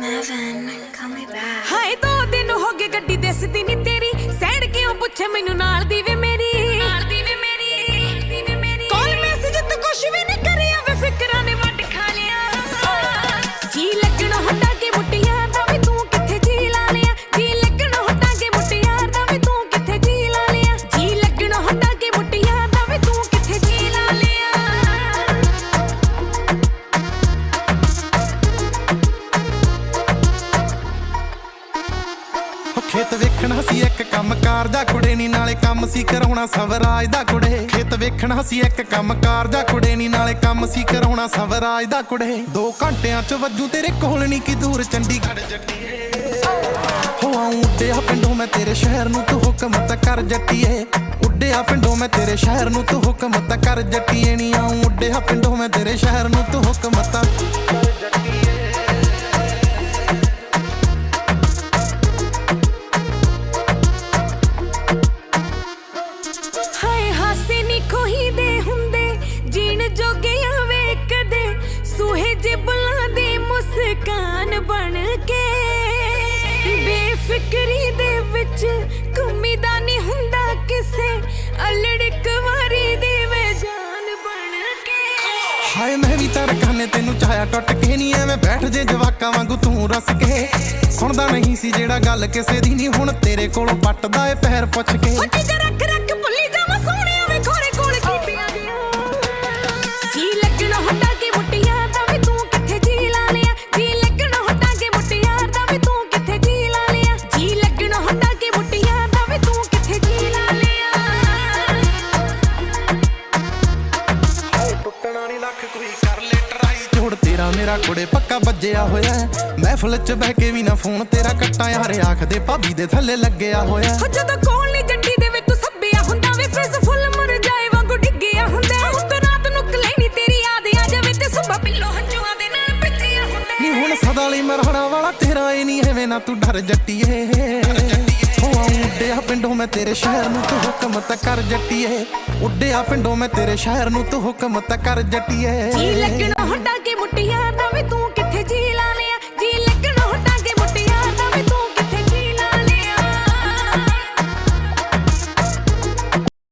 Marvin, call me back. ਹਾਏ ਦੋ ਦਿਨ ਹੋ ਗਏ ਗੱਡੀ ਦਿਸਦੀ ਨਹੀਂ ਖੇਤ ਵੇਖਣਾ ਸੀ ਇੱਕ ਕੰਮਕਾਰ ਦਾ ਕੁੜੇ ਨੀ ਨਾਲੇ ਕੰਮ ਸੀ ਕਰਾਉਣਾ ਸਵਰਾਜ ਦਾ ਕੁੜੇ। ਖੇਤ ਵੇਖਣਾ ਸੀ ਇੱਕ ਕੰਮਕਾਰ ਦਾ ਕੁੜੇ ਨੀ ਨਾਲੇ ਕੰਮ ਸੀ ਕਰਾਉਣਾ ਸਵਰਾਜ ਦਾ ਕੁੜੇ। 2 ਘੰਟਿਆਂ ਚ ਵੱਜੂ ਤੇਰੇ ਕੋਲ ਨਹੀਂ ਕੀ ਦੂਰ ਚੰਡੀਗੜ੍ਹ ਜੱਟੀਏ। ਹੋ ਉੱਡਿਆ ਪਿੰਡੋਂ ਮੈਂ ਤੇਰੇ ਸ਼ਹਿਰ ਨੂੰ ਤੂੰ ਹੁਕਮ ਤਾਂ ਕਰ ਜੱਟੀਏ। ਉੱਡਿਆ ਪਿੰਡੋਂ ਮੈਂ ਤੇਰੇ ਸ਼ਹਿਰ ਨੂੰ ਤੂੰ ਹੁਕਮ ਤਾਂ ਕਰ ਜੱਟੀਏ। ਨੀ ਆਉਂ ਉੱਡਿਆ ਪਿੰਡੋਂ ਮੈਂ ਤੇਰੇ ਸ਼ਹਿਰ ਨੂੰ ਤੂੰ ਹੁਕਮ ਜੋਗਿਆਂ ਵੇਖਦੇ ਸੂਹੇ ਜੇ ਦੇ ਮੁਸਕਾਨ ਬਣ ਕੇ। ਬੇਫਿਕਰੀ ਦੇ ਵਿੱਚ ਕੁਮੀਦਾ ਨਹੀਂ ਹੁੰਦਾ ਕਿਸੇ ਅਲੜਕ ਵਾਰੀ ਦੀ ਵੇ ਜਾਨ ਬਣ ਕੇ। ਹਾਏ ਮੈਂ ਵੀ ਤਾਂ ਰਕਾਨੇ ਤੈਨੂੰ ਚਾਹਿਆ ਟੁੱਟ ਕੇ ਨਹੀਂ ਐਵੇਂ ਬੈਠ ਜੇ ਜਵਾਕਾਂ ਵਾਂਗੂ ਤੂੰ ਰਸ ਕੇ। ਸੁਣਦਾ ਨਹੀਂ ਸੀ ਜਿਹੜਾ ਗੱਲ ਕਿਸੇ ਦੀ ਨਹੀਂ ਹੁਣ ਤੇਰੇ ਕੋਲੋਂ ਪੱਟਦਾ ਏ ਪੈਰ ਪੁੱਛ ਕੇ। ਚ ਰੱਖ ਰੱਖ ਭੁੱਲੀ ਨਹੀਂ ਲੱਖ ਕੋਈ ਕਰ ਲੈ ਟਰਾਈ। ਜੋੜ ਤੇਰਾ ਮੇਰਾ ਕੁੜੇ ਪੱਕਾ ਵੱਜਿਆ ਹੋਇਆ ਹੈ। ਮਹਿਫਲ 'ਚ ਬਹਿ ਕੇ ਵੀ ਨਾ ਫੋਨ ਤੇਰਾ ਕੱਟਾ ਯਾਰ ਆਖਦੇ ਭਾਬੀ ਦੇ ਥੱਲੇ ਲੱਗਿਆ ਹੋਇਆ ਹੋ। ਜਦੋਂ ਕੋਲ ਨਹੀਂ ਜੱਟੀ ਦੇ ਵਿੱਚ ਤੂੰ ਸੱਬਿਆ ਹੁੰਦਾ ਵੇ ਫੇਸ ਫੁੱਲ ਮੁਰਝਾਏ ਵਾਂਗੂ ਡਿੱਗਿਆ ਹੁੰਦਾ ਹੁਣ ਤੇ ਰਾਤ ਨੂੰ ਕਲੈਣੀ ਤੇਰੀ ਯਾਦ ਆ ਜਾਵੇ ਤੇ ਸੁਬਾ ਪਿੱਲੋ ਹੰਝੂਆਂ ਦੇ ਨਾਲ ਪਿੱਟਿਆ ਹੁੰਦਾ ਨੀ ਹੁਣ ਸਦਾ ਲਈ ਮਰਹਣਾ ਵਾਲਾ ਤੇਰਾ ਏ ਨਹੀਂ ਐਵੇਂ ਨਾ ਤੂੰ ਡਰ ਜੱਟੀਏ। ਹੋ ਆਉਂ, ਉੱਡਿਆ ਪਿੰਡੋਂ ਮੈਂ ਤੇਰੇ ਸ਼ਹਿਰ ਨੂੰ ਤੂੰ ਹੁਕਮ ਤਾਂ ਕਰ ਜੱਟੀਏ। ਉੱਡਿਆ ਪਿੰਡੋਂ ਮੈਂ ਤੇਰੇ ਸ਼ਹਿਰ ਨੂੰ ਤੂੰ ਹੁਕਮ ਤਾਂ ਕਰ ਜੱਟੀਏ। ਜੀ ਲੱਗਣਾ